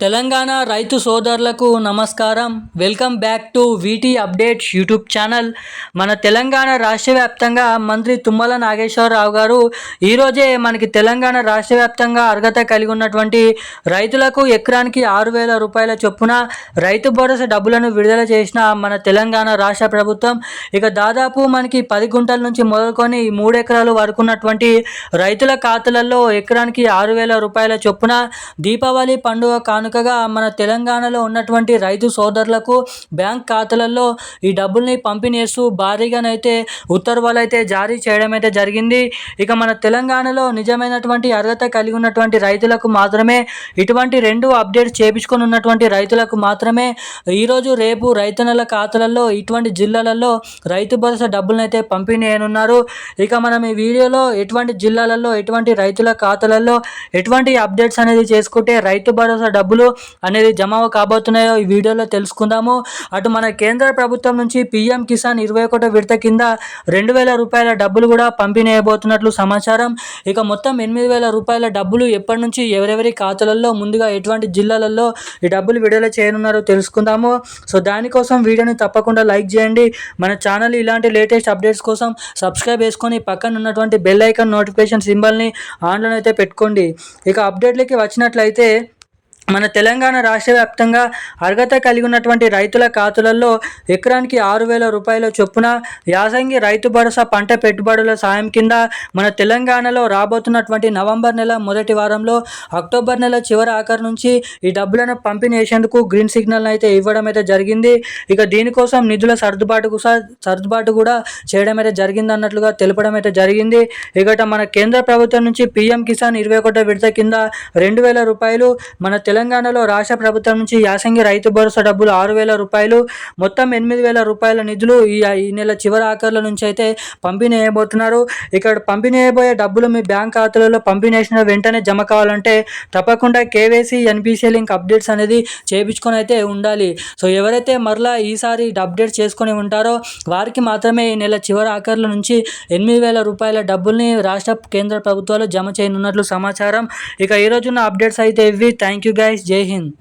తెలంగాణ రైతు సోదరులకు నమస్కారం. Welcome back to VT updates YouTube channel. మన తెలంగాణ రాష్ట్ర వ్యాప్తంగా మంత్రి తుమ్మల నాగేశ్వరరావు గారు ఈరోజే మనకి తెలంగాణ రాష్ట్ర వ్యాప్తంగా అర్హత కలిగి ఉన్నటువంటి రైతులకు ఎకరానికి ఆరు వేల రూపాయల చొప్పున రైతు భరోసా డబ్బులను విడుదల చేసిన మన తెలంగాణ రాష్ట్ర ప్రభుత్వం ఇక దాదాపు మనకి పది గుంటల నుంచి మొదలుకొని మూడు ఎకరాలు వరకు ఉన్నటువంటి రైతుల ఖాతాలలో ఎకరానికి ఆరు వేల రూపాయల చొప్పున దీపావళి పండుగ కాను కనుకగా మన తెలంగాణలో ఉన్నటువంటి రైతు సోదరులకు బ్యాంక్ ఖాతాలలో ఈ డబ్బుల్ని పంపిణీ చేస్తూ భారీగానైతే ఉత్తర్వులు అయితే జారీ చేయడం అయితే జరిగింది. ఇక మన తెలంగాణలో నిజమైనటువంటి అర్హత కలిగి ఉన్నటువంటి రైతులకు మాత్రమే ఇటువంటి రెండు అప్డేట్స్ చేపించుకొని ఉన్నటువంటి రైతులకు మాత్రమే ఈరోజు రేపు రైతన్నల ఖాతాలలో ఇటువంటి జిల్లాలలో రైతు భరోసా డబ్బులను అయితే పంపిణీ చేయనున్నారు. ఇక మనం ఈ వీడియోలో ఎటువంటి జిల్లాలలో ఎటువంటి రైతుల ఖాతాలలో ఎటువంటి అప్డేట్స్ అనేది చేసుకుంటే రైతు భరోసా డబ్బులు అనేది జమ కాబోతున్నాయో ఈ వీడియోలో తెలుసుకుందాము. అటు మన కేంద్ర ప్రభుత్వం నుంచి పీఎం కిసాన్ ఇరవై ఒకటో విడత కింద రెండు వేల రూపాయల డబ్బులు కూడా పంపిణీ అయిపోతున్నట్లు సమాచారం. ఇక మొత్తం ఎనిమిది వేల రూపాయల డబ్బులు ఎప్పటి నుంచి ఎవరెవరి ఖాతాలలో ముందుగా ఎటువంటి జిల్లాలలో ఈ డబ్బులు విడుదల చేయనున్నారో తెలుసుకుందాము. సో దానికోసం వీడియోని తప్పకుండా లైక్ చేయండి. మన ఛానల్ ఇలాంటి లేటెస్ట్ అప్డేట్స్ కోసం సబ్స్క్రైబ్ చేసుకొని పక్కన ఉన్నటువంటి బెల్ ఐకాన్ నోటిఫికేషన్ సింబల్ని ఆన్లో అయితే పెట్టుకోండి. ఇక అప్డేట్లకి వచ్చినట్లయితే మన తెలంగాణ రాష్ట్ర వ్యాప్తంగా అర్హత కలిగి ఉన్నటువంటి రైతుల ఖాతాలలో ఎకరానికి ఆరు వేల రూపాయల చొప్పున యాసంగి రైతు భరోసా పంట పెట్టుబడుల సాయం కింద మన తెలంగాణలో రాబోతున్నటువంటి నవంబర్ నెల మొదటి వారంలో అక్టోబర్ నెల చివరి ఆఖరి నుంచి ఈ డబ్బులను పంపిణీ చేసేందుకు గ్రీన్ సిగ్నల్ అయితే ఇవ్వడం అయితే జరిగింది. ఇక దీనికోసం నిధుల సర్దుబాటు సర్దుబాటు కూడా చేయడం అయితే జరిగింది అన్నట్లుగా తెలపడం అయితే జరిగింది. ఇకట మన కేంద్ర ప్రభుత్వం నుంచి పీఎం కిసాన్ ఇరవై ఒకటో విడత కింద రెండు వేల రూపాయలు మన తెలంగాణలో రాష్ట్ర ప్రభుత్వం నుంచి యాసంగి రైతు భరోసా డబ్బులు ఆరు వేల రూపాయలు మొత్తం ఎనిమిది వేల రూపాయల నిధులు ఈ ఈ నెల చివరి ఆఖరుల నుంచి అయితే పంపిణీ చేయబోతున్నారు ఇక్కడ పంపిణీ అయిపోయే డబ్బులు మీ బ్యాంక్ ఖాతాలలో పంపిణీ చేసిన వెంటనే జమ కావాలంటే తప్పకుండా కేవైసీ ఎన్పిసి లింక్ అప్డేట్స్ అనేది చేయించుకొని అయితే ఉండాలి. సో ఎవరైతే మరలా ఈసారి అప్డేట్ చేసుకొని ఉంటారో వారికి మాత్రమే ఈ నెల చివరి ఆఖరుల నుంచి ఎనిమిది వేల రూపాయల డబ్బుల్ని రాష్ట్ర కేంద్ర ప్రభుత్వాలు జమ చేయనున్నట్లు సమాచారం. ఇక ఈ అప్డేట్స్ అయితే ఇవి. థ్యాంక్ యూ गाइस जय हिंद